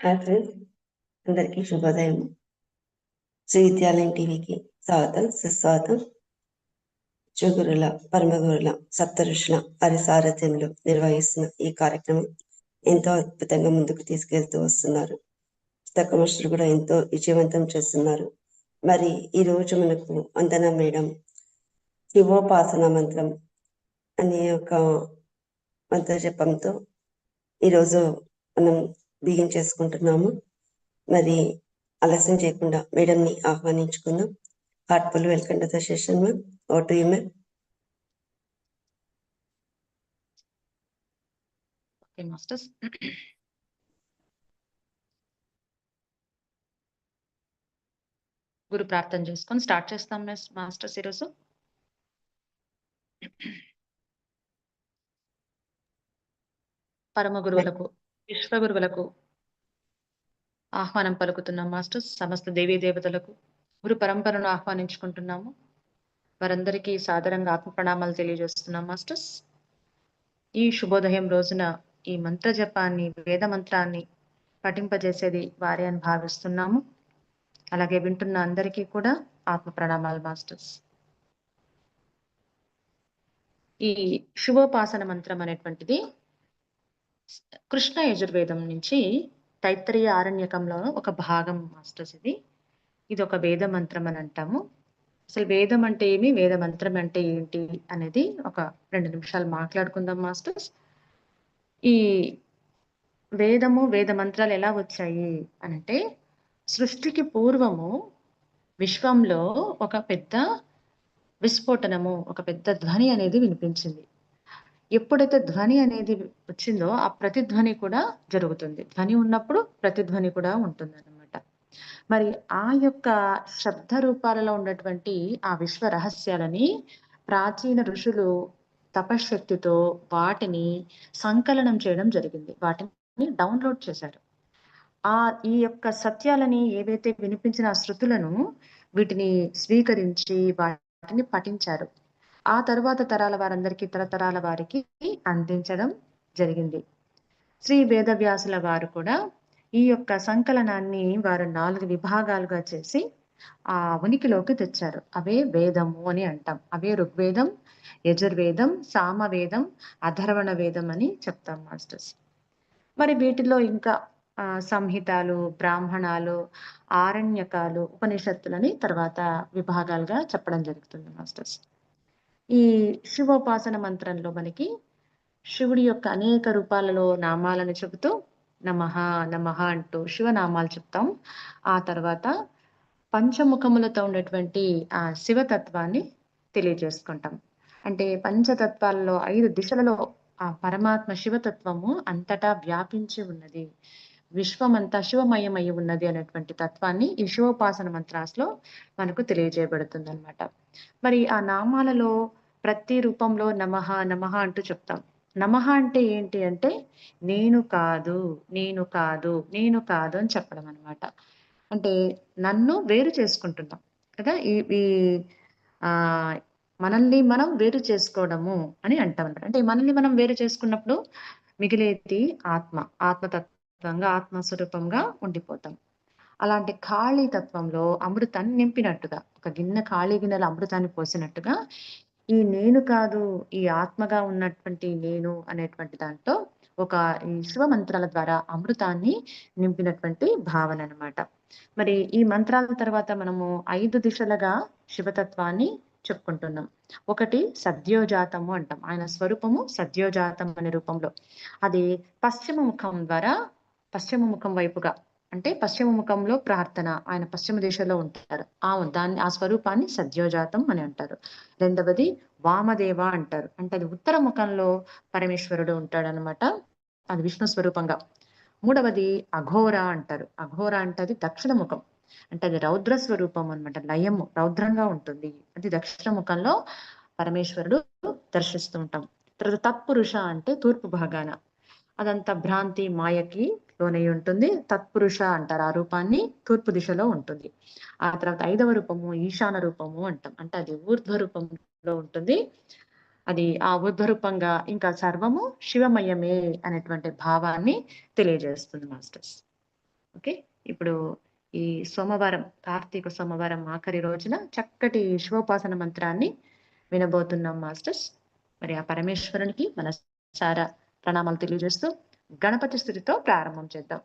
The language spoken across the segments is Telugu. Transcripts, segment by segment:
హాయ్ ఫ్రెండ్స్ అందరికీ శుభోదయం. శ్రీ విద్యాలయం టీవీకి స్వాగతం సుస్వాగతం. చుగురుల పరమగురుల సప్త ఋషుల వారి సారథ్యంలో నిర్వహిస్తున్న ఈ కార్యక్రమం ఎంతో అద్భుతంగా ముందుకు తీసుకెళ్తూ వస్తున్నారు. పుస్తకమస్తులు కూడా ఎంతో విజయవంతం చేస్తున్నారు. మరి ఈ రోజు మనకు వందన మేడం శివోపాసన మంత్రం అనే ఒక మంత్ర జపంతో ఈరోజు మనం బిగించేసుకుంటున్నాము మరి ఆలస్యం చేయకుండా మేడం ని ఆహ్వానించుకుందాం heartful welcome to the session ma'am. Over to you ma'am okay masters గురు ప్రార్థన చేసుకొని స్టార్ట్ చేస్తాం మిస్ మాస్టర్స్ ఈరోజు. పరమ గురువులకు విశ్వగురువులకు ఆహ్వానం పలుకుతున్నాం మాస్టర్స్ సమస్త దేవీ దేవతలకు గురు పరంపరను ఆహ్వానించుకుంటున్నాము. వారందరికీ సాధారణంగా ఆత్మ ప్రణామాలు తెలియజేస్తున్నాం మాస్టర్స్ ఈ శుభోదయం రోజున ఈ మంత్ర జపాన్ని వేద మంత్రాన్ని పఠింపజేసేది వారే అని భావిస్తున్నాము. అలాగే వింటున్న అందరికీ కూడా ఆత్మ ప్రణామాలు మాస్టర్స్ ఈ శుభోపాసన మంత్రం అనేటువంటిది కృష్ణ యజుర్వేదం నుంచి తైత్తరీయ ఆరణ్యకంలో ఒక భాగం మాస్టర్స్ ఇది. ఇది ఒక వేద మంత్రం అని అంటాము. అసలు వేదం అంటే ఏమి? వేద మంత్రం అంటే ఏంటి అనేది ఒక రెండు నిమిషాలు మాట్లాడుకుందాం మాస్టర్స్. ఈ వేదము వేద మంత్రాలు ఎలా వచ్చాయి అంటే సృష్టికి పూర్వము విశ్వంలో ఒక పెద్ద విస్ఫోటనము ఒక పెద్ద ధ్వని అనేది వినిపించింది. ఎప్పుడైతే ధ్వని అనేది వచ్చిందో ఆ ప్రతిధ్వని కూడా జరుగుతుంది. ధ్వని ఉన్నప్పుడు ప్రతిధ్వని కూడా ఉంటుంది అనమాట మరి ఆ యొక్క శబ్ద రూపాలలో ఉన్నటువంటి ఆ విశ్వ రహస్యాలని ప్రాచీన ఋషులు తపశక్తితో వాటిని సంకలనం చేయడం జరిగింది. వాటిని డౌన్లోడ్ చేశారు. ఆ ఈ యొక్క సత్యాలని ఏవైతే వినిపించిన శృతులను వీటిని స్వీకరించి వాటిని పఠించారు. ఆ తర్వాత తరాల వారందరికీ తరతరాల వారికి అందించడం జరిగింది. శ్రీ వేదవ్యాసుల వారు కూడా ఈ యొక్క సంకలనాన్ని వారు నాలుగు విభాగాలుగా చేసి ఆ ఉనికిలోకి తెచ్చారు. అవే వేదము అని అంటాం. అవే ఋగ్వేదం యజుర్వేదం సామవేదం అధర్వణ వేదం అని చెప్తాం మాస్టర్స్. మరి వీటిలో ఇంకా సంహితాలు బ్రాహ్మణాలు ఆరణ్యకాలు ఉపనిషత్తులని తర్వాత విభాగాలుగా చెప్పడం జరుగుతుంది మాస్టర్స్. ఈ శివోపాసన మంత్రంలో మనకి శివుడి యొక్క అనేక రూపాలలో నామాలను చెబుతూ నమః నమః అంటూ శివనామాలు చెప్తాం. ఆ తర్వాత పంచముఖములతో ఉన్నటువంటి ఆ శివతత్వాన్ని తెలియజేసుకుంటాం. అంటే పంచతత్వాలలో ఐదు దిశలలో ఆ పరమాత్మ శివతత్వము అంతటా వ్యాపించి ఉన్నది. విశ్వమంతా శివమయమై ఉన్నది అనేటువంటి తత్వాన్ని ఈ శివోపాసన మంత్రాస్లో మనకు తెలియజేయబడుతుంది అనమాట మరి ఆ నామాలలో ప్రతి రూపంలో నమః నమః అంటూ చెప్తాం. నమః అంటే ఏంటి అంటే నేను కాదు నేను కాదు నేను కాదు అని చెప్పడం అనమాట అంటే నన్ను వేరు చేసుకుంటున్నాం కదా? ఈ ఈ ఆ మనల్ని మనం వేరు చేసుకోవడము అని అంటాం అనమాట అంటే మనల్ని మనం వేరు చేసుకున్నప్పుడు మిగిలేది ఆత్మ ఆత్మ ఆత్మస్వరూపంగా ఉండిపోతాం. అలాంటి ఖాళీ తత్వంలో అమృతాన్ని నింపినట్టుగా ఒక గిన్నె ఖాళీ గిన్నెల అమృతాన్ని పోసినట్టుగా ఈ నేను కాదు ఈ ఆత్మగా ఉన్నటువంటి నేను అనేటువంటి దాంట్లో ఒక ఈ శివ మంత్రాల ద్వారా అమృతాన్ని నింపినటువంటి భావన అనమాట మరి ఈ మంత్రాల తర్వాత మనము ఐదు దిశలుగా శివతత్వాన్ని చెప్పుకుంటున్నాం. ఒకటి సద్యోజాతము అంటాం. ఆయన స్వరూపము సద్యోజాతం అనే రూపంలో. అది పశ్చిమ ముఖం ద్వారా పశ్చిమ ముఖం వైపుగా అంటే పశ్చిమ ముఖంలో ప్రార్థన ఆయన పశ్చిమ దిశలో ఉంటారు. ఆ దాన్ని ఆ స్వరూపాన్ని సద్యోజాతం అని అంటారు. రెండవది వామదేవ అంటారు. అంటే అది ఉత్తర ముఖంలో పరమేశ్వరుడు ఉంటాడు అనమాట అది విష్ణు స్వరూపంగా. మూడవది అఘోర అంటారు. అఘోర అంటే అది దక్షిణ ముఖం. అంటే అది రౌద్ర స్వరూపం అనమాట లయము రౌద్రంగా ఉంటుంది. అది దక్షిణ ముఖంలో పరమేశ్వరుడు దర్శిస్తూ ఉంటాం. తర్వాత తత్పురుష అంటే తూర్పు భాగాన. అదంతా భ్రాంతి మాయకి లోనై ఉంటుంది. తత్పురుష అంటారు. ఆ రూపాన్ని తూర్పు దిశలో ఉంటుంది. ఆ తర్వాత ఐదవ రూపము ఈశాన రూపము అంటాం. అంటే అది ఊర్ధ్వ రూపంలో ఉంటుంది. అది ఆ ఊర్ధ్వరూపంగా ఇంకా సర్వము శివమయమే అనేటువంటి భావాన్ని తెలియజేస్తుంది మాస్టర్స్. ఓకే? ఇప్పుడు ఈ సోమవారం కార్తీక సోమవారం ఆఖరి రోజున చక్కటి శివోపాసన మంత్రాన్ని వినబోతున్నాం మాస్టర్స్. మరి ఆ పరమేశ్వరునికి మన సారా ప్రణామాలు తెలియజేస్తూ గణపతి స్థుతితో ప్రారంభం చేద్దాం.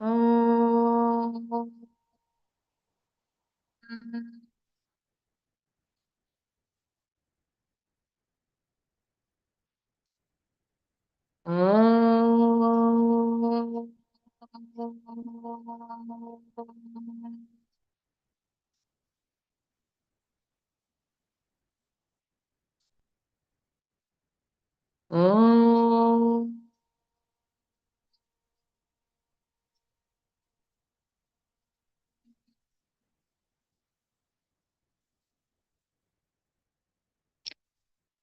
ఓం ఓం.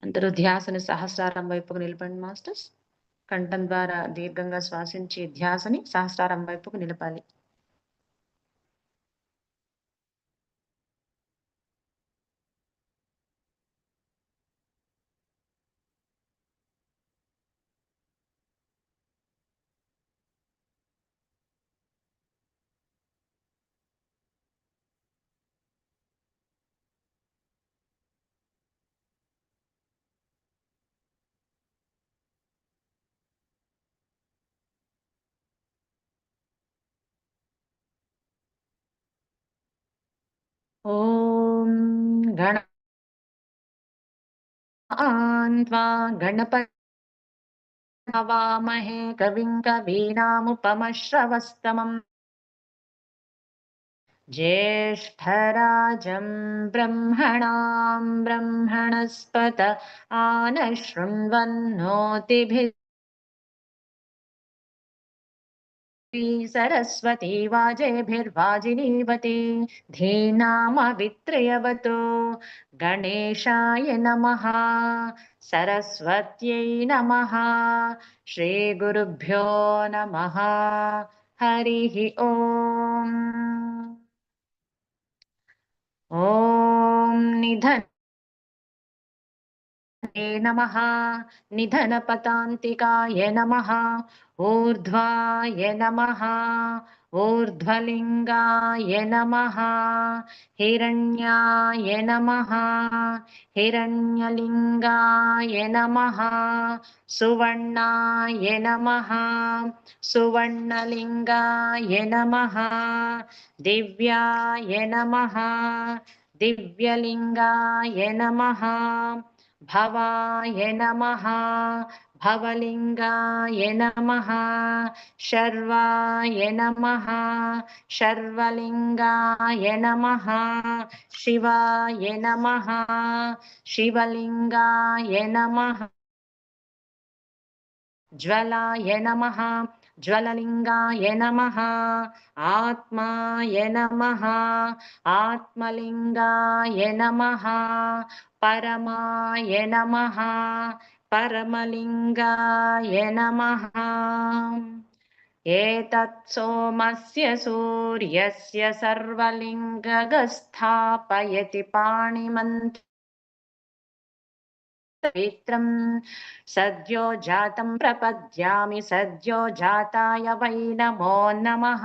అందరూ ధ్యాసని సహస్రారం వైపుకు నిలపండి మాస్టర్స్. కంఠం ద్వారా దీర్ఘంగా శ్వాసించి ధ్యాసని సహస్రారం వైపుకు నిలపాలి. గణ त्वा गणपवामहे कविं कवीनामुपमश्रवस्तमम्। ज्येष्ठराजं ब्रह्मणां ब्रह्मणस्पत आनशृण्वन्नोतिभिः। सरस्वती वाजेभिर्वाजिनीवती धीनामवित्रयवतो गणेशाय नमः सरस्वत्यै नमः श्रीगुरुभ्यो नमः हरिः ॐ ॐ निधन नमः निधनपतान्तिकाय नमः ऊर्ध्वाय नमः ऊर्ध्वलिङ्गाय नमः हिरण्याय नमः हिरण्यलिङ्गाय नमः सुवर्णाय नमः सुवर्णलिङ्गाय नमः दिव्याय नमः दिव्यलिङ्गाय नमः भवाय नमः भवलिङ्गाय नमः शर्वाय नमः शर्वलिङ्गाय नमः शिवाय नमः शिवलिङ्गाय नमः ज्वलाय नमः ज्वललिङ्गाय नमः आत्माय नमः आत्मलिङ्गाय नमः परमाय नमः परमलिङ्गाय नमः। एतत् सोमस्य सूर्यस्य सर्वलिङ्गगस्थापयति पाणिमन्त्र पवित्रं सद्यो जातं प्रपद्यामि, सद्यो जाताय वै नमो नमः।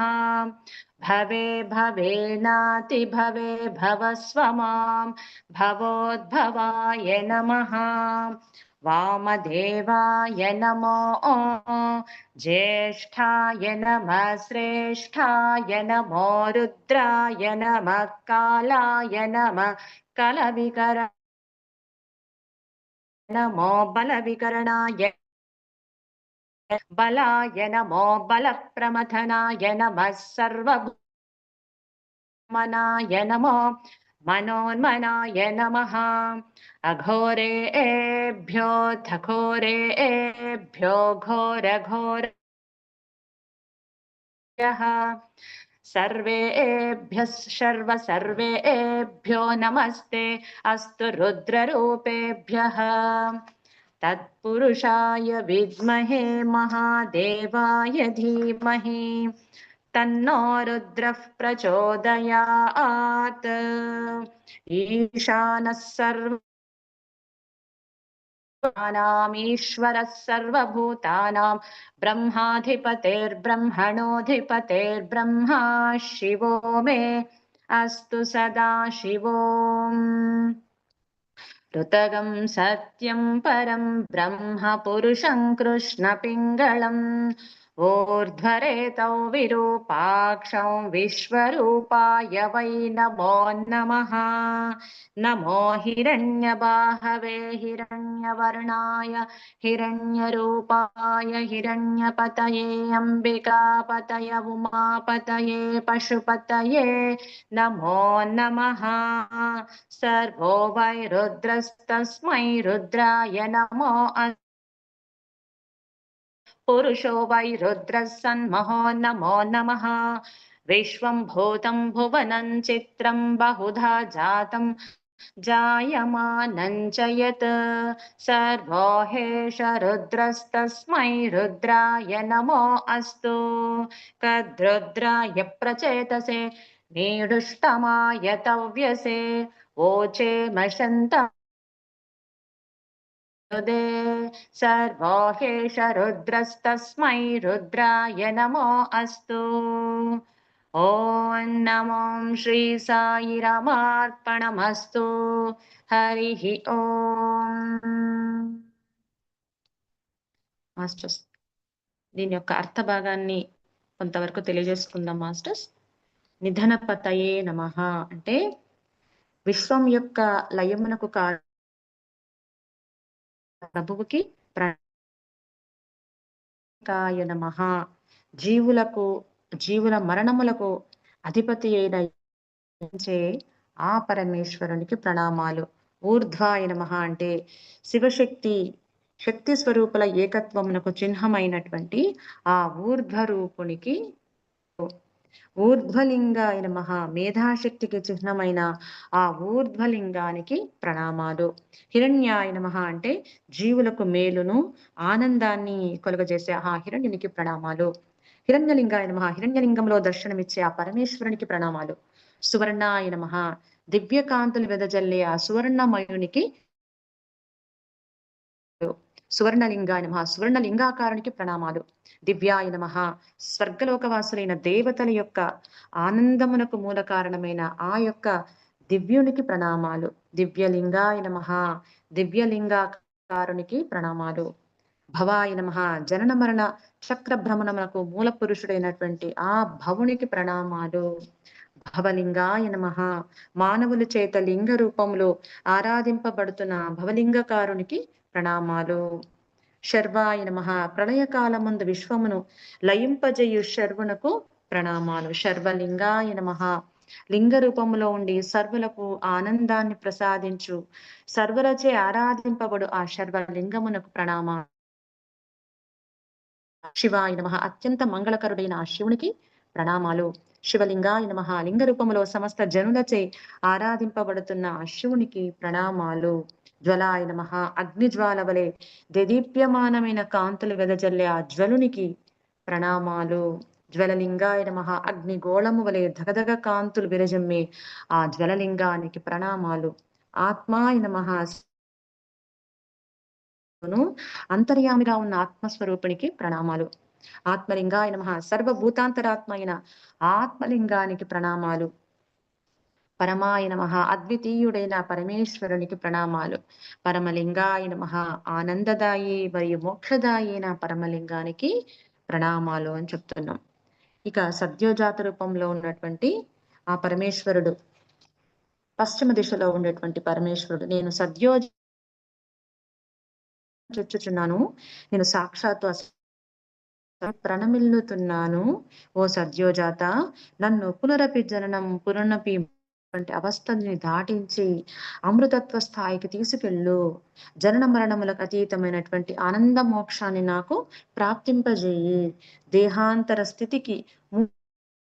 भवे भवेनाति भवे भवस्व माँ भवोद्भवाय नमः। वामदेवाय नमो ज्येष्ठाय नमः श्रेष्ठाय नमो रुद्राय नमः कालाय नमः कलविकर नमो बलविकरणाय बलाय नमो बलप्रमथनाय नमः सर्वमनाय नमो मनोन्मनाय नमः। अघोरेभ्योऽथ घोरेभ्यो घोरघोर सर्वेभ्यः सर्व सर्वेभ्यो नमस्ते। अस्तु रुद्ररूपेभ्यः। तत्पुरुषाय विद्महे महादेवाय धीमहि। तन्नो रुद्रः प्रचोदयात्। ईशानः सर्व नामीश्वरः सर्वभूतानां ब्रह्माधिपतेर्ब्रह्मणोऽधिपतेर्ब्रह्मा शिवो मे। अस्तु सदा शिवोम् ऋतगं सत्यं परं ब्रह्म पुरुषं कृष्णपिङ्गलम् ऊर्ध्वरेतौ विरूपाक्षौ विश्वरूपाय वै नमो नमः। नमो हिरण्यबाहवे हिरण्यवर्णाय हिरण्यरूपाय हिरण्यपतये अम्बिकापतय उमापतये पशुपतये नमो नमः। सर्वो वै रुद्रस्तस्मै रुद्राय नमो पुरुषो वै रुद्रः सन्महो नमो नमः। विश्वं भूतं भुवनं चित्रं बहुधा जातं जायमानं च यत्। सर्वो हेष रुद्रस्तस्मै रुद्राय नमो अस्तु। तद्रुद्राय प्रचेतसे नीडुष्टमाय तव्यसे वोचे मशन्त हृदे सर्वो हेष रुद्रस्तस्मै रुद्राय नमो अस्तु ॐ नमो श्री साई रामार्पणमस्तु हरिः ఓం మాస్టర్స్ దీని యొక్క అర్థ భాగాన్ని కొంతవరకు తెలియజేసుకుందాం మాస్టర్స్ నిధనపతయే నమ అంటే విశ్వం యొక్క లయమునకు కారణం ప్రభువుకి ప్రణకాయ నమ. జీవులకు జీవుల మరణములకు అధిపతి అయిన ఆ పరమేశ్వరునికి ప్రణామాలు. ఊర్ధ్వాయ నమ అంటే శివశక్తి శక్తి స్వరూపుల ఏకత్వమునకు చిహ్నమైనటువంటి ఆ ఊర్ధ్వ రూపునికి ఊర్ధ్వలింగాయ నమ. మేధాశక్తికి చిహ్నమైన ఆ ఊర్ధ్వలింగానికి ప్రణామాలు. హిరణ్యాయ నమ అంటే జీవులకు మేలును ఆనందాన్ని కొలుగజేసే ఆ హిరణ్యునికి ప్రణామాలు. హిరణ్యలింగాయ నమ హిరణ్యలింగంలో దర్శనమిచ్చే ఆ పరమేశ్వరునికి ప్రణామాలు. సువర్ణాయ నమ. దివ్యకాంతులు వెదజల్లే ఆ సువర్ణమయునికి సువర్ణలింగాయ నమ సువర్ణలింగాకారునికి ప్రణామాలు. దివ్యాయ నమ స్వర్గలోకవాసులైన దేవతల యొక్క ఆనందమునకు మూల కారణమైన ఆ యొక్క దివ్యునికి ప్రణామాలు. దివ్యలింగాయ నమ దివ్యలింగాకారునికి ప్రణామాలు. భవాయ నమ జనన మరణ చక్ర భ్రమణమునకు మూల పురుషుడైనటువంటి ఆ భవునికి ప్రణామాలు. భవలింగాయ నమ మానవుల చేత లింగ రూపంలో ఆరాధింపబడుతున్న భవలింగకారునికి ప్రణామాలు. శర్వాయ నమ. ప్రళయకాలమందు విశ్వమును లయింపజేయు శర్వునకు ప్రణామాలు. శర్వలింగాయ నమ. లింగ రూపములో ఉండి సర్వులకు ఆనందాన్ని ప్రసాదించు. సర్వులచే ఆరాధింపబడు ఆ శర్వలింగమునకు ప్రణామాలు. శివాయ నమ. అత్యంత మంగళకరుడైన ఆ శివునికి ప్రణామాలు. శివలింగాయ నమ. లింగ రూపములో సమస్త జనులచే ఆరాధింపబడుతున్న ఆ శివునికి ప్రణామాలు. జ్వలాయ నమ. అగ్నిజ్వాల వలె దేదీప్యమానమైన కాంతులు వెదజల్లే ఆ జ్వలునికి ప్రణామాలు. జ్వలలింగాయ నమ. అగ్ని గోళము వలె ధగధగ కాంతులు విరజమ్మే ఆ జ్వలలింగానికి ప్రణామాలు. ఆత్మాయ నమ. అంతర్యామిగా ఉన్న ఆత్మస్వరూపునికి ప్రణామాలు. ఆత్మలింగాయ నమ. సర్వభూతాంతరాత్మ అయిన ఆత్మలింగానికి ప్రణామాలు. పరమాయ నమ అద్వితీయుడైన పరమేశ్వరునికి ప్రణామాలు. పరమలింగాయ నమ ఆనందదాయి మరియు మోక్షదాయి అయిన పరమలింగానికి ప్రణామాలు అని చెప్తున్నాం. ఇక సద్యోజాత రూపంలో ఉన్నటువంటి ఆ పరమేశ్వరుడు పశ్చిమ దిశలో ఉండేటువంటి పరమేశ్వరుడు నేను సద్యోజ చొచ్చుచున్నాను నేను సాక్షాత్తు ప్రణమిల్లుతున్నాను ఓ సద్యోజాత నన్ను పునరపి జననం పునరపి అటువంటి అవస్థని దాటించి అమృతత్వ స్థాయికి తీసుకెళ్ళు. జనన మరణములకు అతీతమైనటువంటి ఆనంద మోక్షాన్ని నాకు ప్రాప్తింపజేయి. దేహాంతర స్థితికి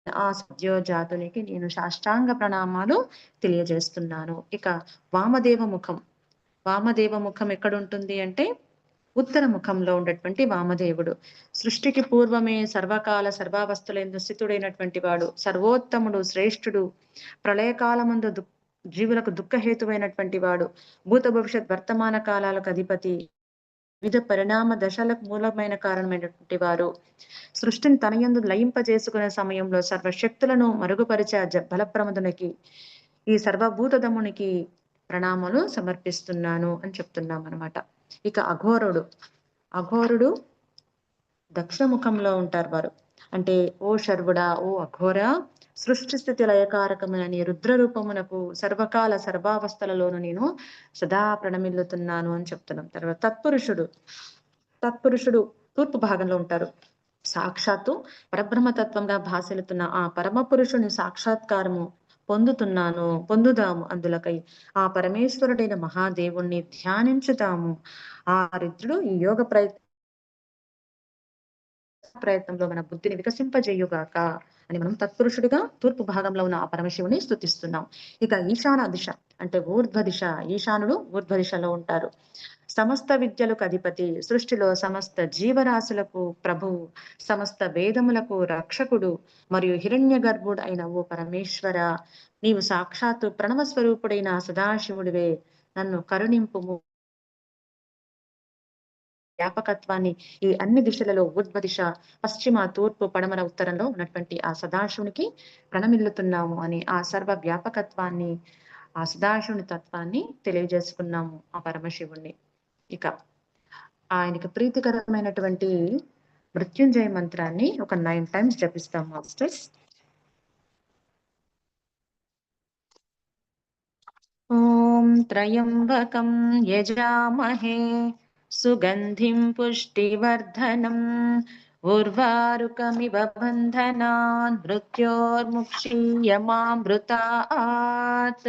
ఆ సద్యోజాతునికి నేను సాష్టాంగ ప్రణామాలు తెలియజేస్తున్నాను. ఇక వామదేవ ముఖం. వామదేవ ముఖం ఎక్కడుంటుంది అంటే ఉత్తర ముఖంలో ఉండేటువంటి వామదేవుడు. సృష్టికి పూర్వమే సర్వకాల సర్వావస్థలందు స్థితుడైనటువంటి వాడు సర్వోత్తముడు శ్రేష్ఠుడు ప్రళయకాలమందు దు జీవులకు దుఃఖహేతువైనటువంటి వాడు భూత భవిష్యత్ వర్తమాన కాలాలకు అధిపతి వివిధ పరిణామ దశలకు మూలమైన కారణమైనటువంటి వారు. సృష్టిని తన యందు లయింపజేసుకునే సమయంలో సర్వశక్తులను మరుగుపరిచే ఆ బలప్రమదునికి ఈ సర్వభూతదమునికి ప్రణామాలు సమర్పిస్తున్నాను అని చెప్తున్నాం అనమాట ఇక అఘోరుడు. అఘోరుడు దక్షిణ ముఖంలో ఉంటారు వారు. అంటే ఓ శర్వుడా ఓ అఘోర సృష్టి స్థితి లయకారకమైన నీ రుద్ర రూపమునకు సర్వకాల సర్వావస్థలలోను నేను సదా ప్రణమిల్లుతున్నాను అని చెప్తున్నాం. తర్వాత తత్పురుషుడు. తత్పురుషుడు తూర్పు భాగంలో ఉంటారు. సాక్షాత్తు పరబ్రహ్మతత్వంగా భాసిల్లుతున్న ఆ పరమ పురుషుని సాక్షాత్కారము పొందుతున్నాను పొందుదాము. అందులకై ఆ పరమేశ్వరుడైన మహాదేవుణ్ణి ధ్యానించుతాము. ఆ రుద్రుడు ఈ యోగ ప్రయత్నం ప్రయత్నంలో మన బుద్ధిని వికసింపజేయుగాక అని మనం తత్పురుషుడిగా తూర్పు భాగంలో ఉన్న ఆ పరమశివుని స్థుతిస్తున్నాం ఇక ఈశాన దిశ అంటే ఊర్ధ్వ దిశ ఈశానుడు ఊర్ధ్వ దిశలో ఉంటారు. సమస్త విద్యలకు అధిపతి సృష్టిలో సమస్త జీవరాశులకు ప్రభువు సమస్త వేదములకు రక్షకుడు మరియు హిరణ్య గర్భుడు అయిన ఓ పరమేశ్వర నీవు సాక్షాత్తు ప్రణవ స్వరూపుడైన సదాశివుడివే. నన్ను కరుణింపుము వ్యాపకత్వాన్ని ఈ అన్ని దిశలలో ఊర్ధ్వ దిశ పశ్చిమ తూర్పు పడమర ఉత్తరంలో ఉన్నటువంటి ఆ సదాశివునికి ప్రణమిల్లుతున్నాము అని ఆ సర్వ వ్యాపకత్వాన్ని ఆ సదాశివుని తత్వాన్ని తెలియజేసుకున్నాము ఆ పరమశివుణ్ణి. ఇక ఆయనకి ప్రీతికరమైనటువంటి మృత్యుంజయ మంత్రాన్ని ఒక నైన్ టైమ్స్ జపిస్తాం మాస్టర్స్. ఓం త్రయంబకం యజామహే సుగంధిం పుష్టివర్ధనం ఉర్వారుకమివ బంధనాన్ మృత్యోర్ముక్షీయమామృతాత్.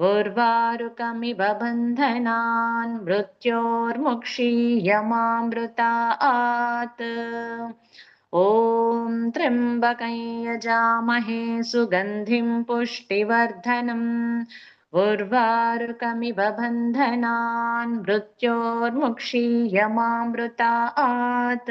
उर्वारुकमिव बन्धनान् मृत्योर्मुक्षीयमामृतात्। ॐ त्र्यम्बकं यजामहे सुगन्धिं पुष्टिवर्धनम्। उर्वारुकमिव बन्धनान् मृत्योर्मुक्षीयमामृतात्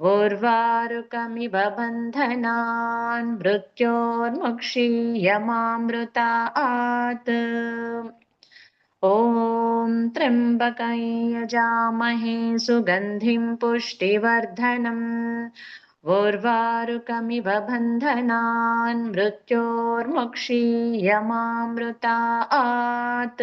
उर्वारुकमिव बन्धनान् मृत्योर्मुक्षीयमामृतात्। ॐ त्र्यम्बकं यजामहे सुगन्धिं पुष्टिवर्धनम्। उर्वारुकमिव बन्धनान् मृत्योर्मुक्षीयमामृतात्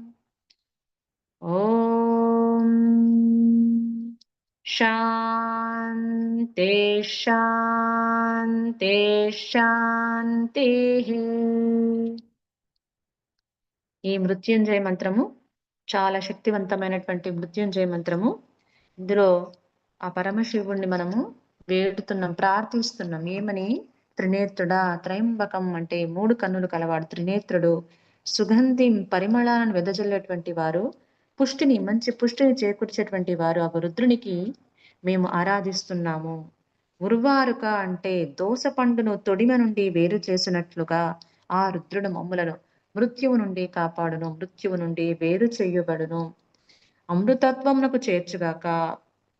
ॐ शान्ते शान्ते శాంతిః ఈ మృత్యుంజయ మంత్రము చాలా శక్తివంతమైనటువంటి మృత్యుంజయ మంత్రము ఇందులో ఆ పరమశివుణ్ణి మనము వేడుతున్నాం ప్రార్థిస్తున్నాం ఏమని త్రినేత్రుడా త్రయంబకం అంటే మూడు కన్నులు కలవాడు త్రినేత్రుడు సుగంధి పరిమళాలను వెదజల్లేటువంటి వారు పుష్టిని మంచి పుష్టిని చేకూర్చేటువంటి వారు ఆ రుద్రునికి మేము ఆరాధిస్తున్నాము. ఉర్వారుక అంటే దోస పండును తొడిమ నుండి వేరు చేసినట్లుగా ఆ రుద్రుడు మమ్ములను మృత్యువు నుండి కాపాడును మృత్యువు నుండి వేరు చేయబడును. అమృతత్వమునకు చేర్చుగాక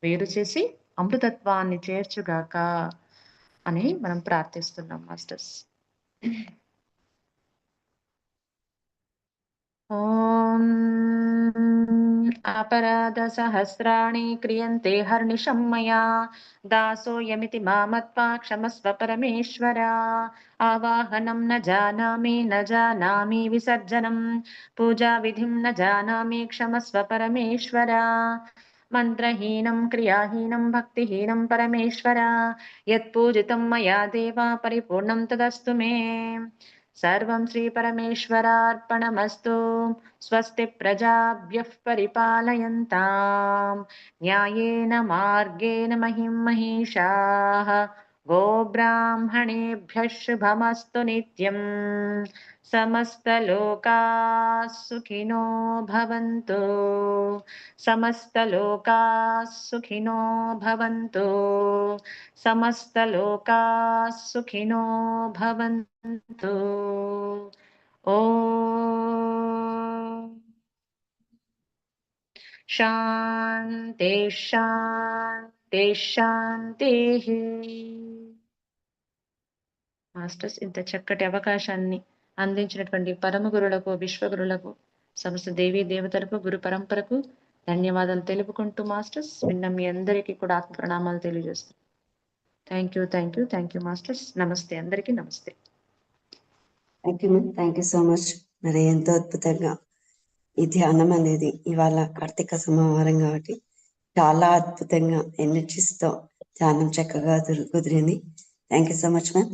వేరు చేసి అమృతత్వాన్ని చేర్చుగాక అని మనం ప్రార్థిస్తున్నాం మాస్టర్స్. ॐ अपराधसहस्राणि क्रियन्ते हर्निशं मया। दासोऽयमिति मामत्वा क्षमस्व परमेश्वर। आवाहनं न जानामि न जानामि विसर्जनं। पूजाविधिं न जानामि क्षमस्व परमेश्वर। मन्त्रहीनं, क्रियाहीनं, भक्तिहीनं परमेश्वर। यत्पूजितं मया देवा, परिपूर्णं तदस्तु मे। सर्वं श्रीपरमेश्वरार्पणमस्तु। स्वस्ति प्रजाभ्यः परिपालयन्तां न्यायेन मार्गेण महिं महिषाः। गोब्राह्मणेभ्यः शुभमस्तु नित्यम्। సమస్తలోకాः సుఖినో భవంతు సమస్తలోకాः సుఖినో భవంతు సమస్తలోకాः సుఖినో భవంతు ఓ శాంతే శాంతే శాంతి మాస్టర్స్ ఇంత చక్కటి అవకాశాన్ని అందించినటువంటి పరమ గురులకు విశ్వగురులకు సమస్త దేవీ దేవతలకు గురు పరంపరకు ధన్యవాదాలు తెలుపుకుంటూ మాస్టర్స్. విన్న మీ అందరికీ కూడా ఆత్మ ప్రణామాలు తెలియజేస్తాం. Thank you thank you thank you masters. నమస్తే అందరికీ నమస్తే. Thank you ma'am thank you so much మరి ఎంతో అద్భుతంగా ఈ ధ్యానం అనేది ఇవాళ కార్తీక సోమవారం కాబట్టి చాలా అద్భుతంగా ఎనర్జీస్తో ధ్యానం చక్కగా కుదిరింది. Thank you so much ma'am